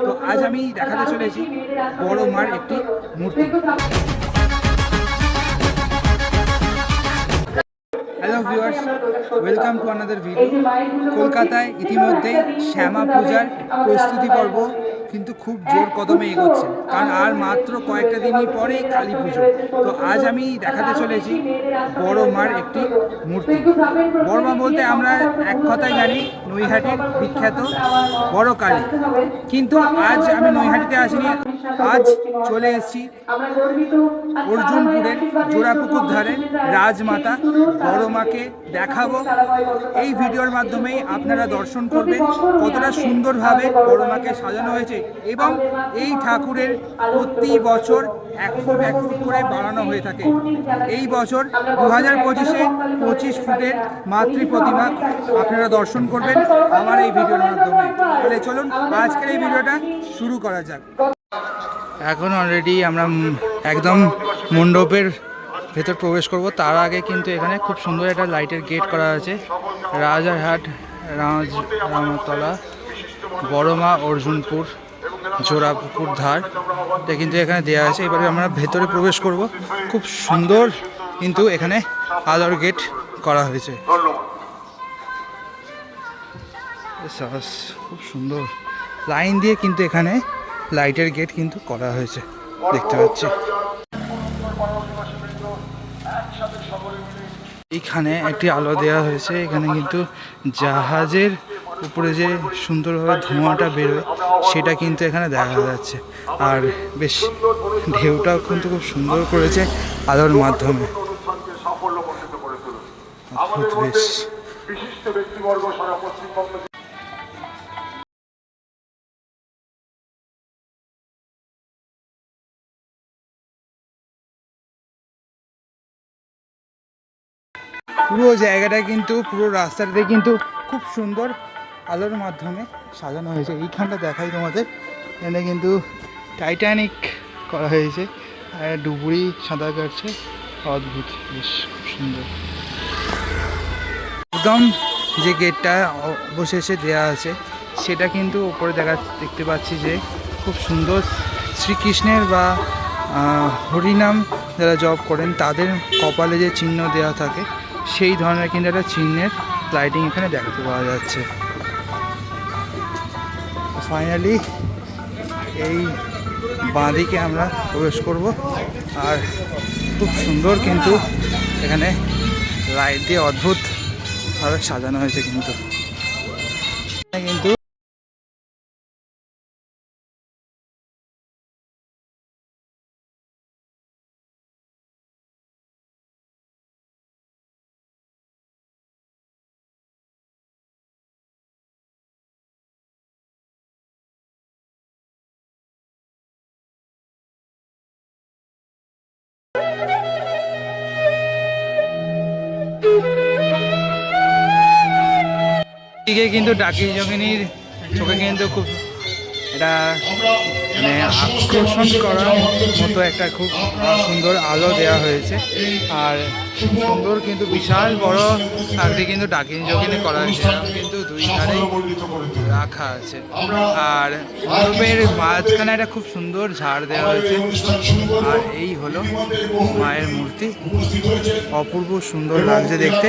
তো আজ আমি দেখাতে চলেছি বড় মার একটি মূর্তি। Hello viewers welcome to another video কলকাতায় ইতিমধ্যেই শ্যামা পূজার প্রস্তুতি পর্ব কিন্তু খুব জোর কদমে এগোচ্ছে কারণ আর মাত্র কয়েকটা দিনই পরে কালী পুজো। তো আজ আমি দেখাতে চলেছি বড় মার একটি মূর্তি। বড় মা বলতে আমরা এক কথাই জানি নৈহাটির বিখ্যাত বড় কালী কিন্তু আজ আমি নৈহাটিতে আসিনি। আজ চলে এসেছি অর্জুনপুরের জোড়া জোড়াপুকুর ধারে রাজমাতা বড় মাকে দেখাবো। এই ভিডিওর মাধ্যমেই আপনারা দর্শন করবেন কতটা সুন্দরভাবে বড় মাকে সাজানো হয়েছে এবং এই ঠাকুরের প্রতি বছর এক ফুট এক ফুট করে বাড়ানো হয়ে থাকে। এই বছর দু হাজার পঁচিশে পঁচিশ ফুটের মাতৃ প্রতিমা আপনারা দর্শন করবেন আমার এই ভিডিওর মাধ্যমে। তাহলে চলুন, আজকের এই ভিডিওটা শুরু করা যাক। এখন অলরেডি আমরা একদম মণ্ডপের ভেতর প্রবেশ করব। তার আগে কিন্তু এখানে খুব সুন্দর একটা লাইটের গেট করা আছে। রাজারহাট, রাজ, রামতলা, বড়মা, অর্জুনপুর। জোড়াপুকুর ধার। এটা কিন্তু এখানে দেওয়া আছে। এবারে আমরা ভেতরে প্রবেশ করব। খুব সুন্দর কিন্তু এখানে আলোর গেট করা হয়েছে। খুব সুন্দর। লাইন দিয়ে কিন্তু এখানে লাইটের গেট কিন্তু করা হয়েছে। দেখতে পাচ্ছি। এখানে একটি আলো দেওয়া হয়েছে। এখানে কিন্তু জাহাজের উপরে যে সুন্দরভাবে ধোঁয়াটা বেরোয়, সেটা কিন্তু এখানে দেখা যাচ্ছে। আর বেশ ঢেউটাও কিন্তু খুব সুন্দর করেছে আলোর মাধ্যমে। পুরো জায়গাটা কিন্তু, পুরো রাস্তাটাতে কিন্তু খুব সুন্দর আলোর মাধ্যমে সাজানো হয়েছে। এইখানটা দেখাই তোমাদের। এখানে কিন্তু টাইটানিক করা হয়েছে। ডুবুরি সাঁতার কাটছে। অদ্ভুত। বেশ খুব সুন্দর। একদম যে গেটটা অবশেষে দেওয়া আছে, সেটা কিন্তু ওপরে দেখা দেখতে পাচ্ছি যে খুব সুন্দর শ্রীকৃষ্ণের বা হরিনাম যারা জব করেন, তাদের কপালে যে চিহ্ন দেওয়া থাকে, সেই ধরনের কিন্তু একটা চিহ্নের লাইটিং এখানে দেখতে পাওয়া যাচ্ছে। ফাইনালি এই বাঁদিকে আমরা প্রবেশ করব। আর খুব সুন্দর কিন্তু এখানে লাইট দিয়ে অদ্ভুতভাবে সাজানো হয়েছে কিন্তু কিন্তু। দিকে কিন্তু ডাকি জগিনীর চোখে কিন্তু খুব এটা মানে আকর্ষণ করার মতো একটা খুব সুন্দর আলো দেওয়া হয়েছে। আর সুন্দর কিন্তু বিশাল বড় আকৃতি কিন্তু ডাকিন জগিনী করা হয়েছে কিন্তু দুই ধারে রাখা আছে। আর মণ্ডপের মাঝখানে একটা খুব সুন্দর ঝাড় দেওয়া হয়েছে। আর এই হলো মায়ের মূর্তি। অপূর্ব সুন্দর লাগছে দেখতে।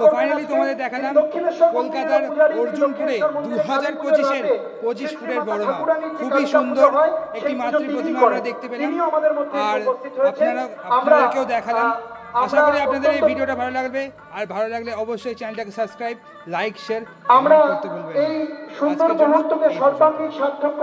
তো ফাইনালি তোমাদের দেখালাম কলকাতার অর্জুনপুরে দু হাজার পঁচিশের পঁচিশ ফুটের বড় মা খুবই সুন্দর একটি মাতৃ প্রতিমা আমরা দেখতে পেলাম। আর আপনারা আপনাদেরকেও দেখালাম। আশা করি আপনাদের এই ভিডিওটা ভালো লাগবে। আর ভালো লাগলে অবশ্যই চ্যানেলটাকে সাবস্ক্রাইব লাইক শেয়ার আমরা। এই সুন্দর মুহূর্তকে সর্বাঙ্গীন সার্থক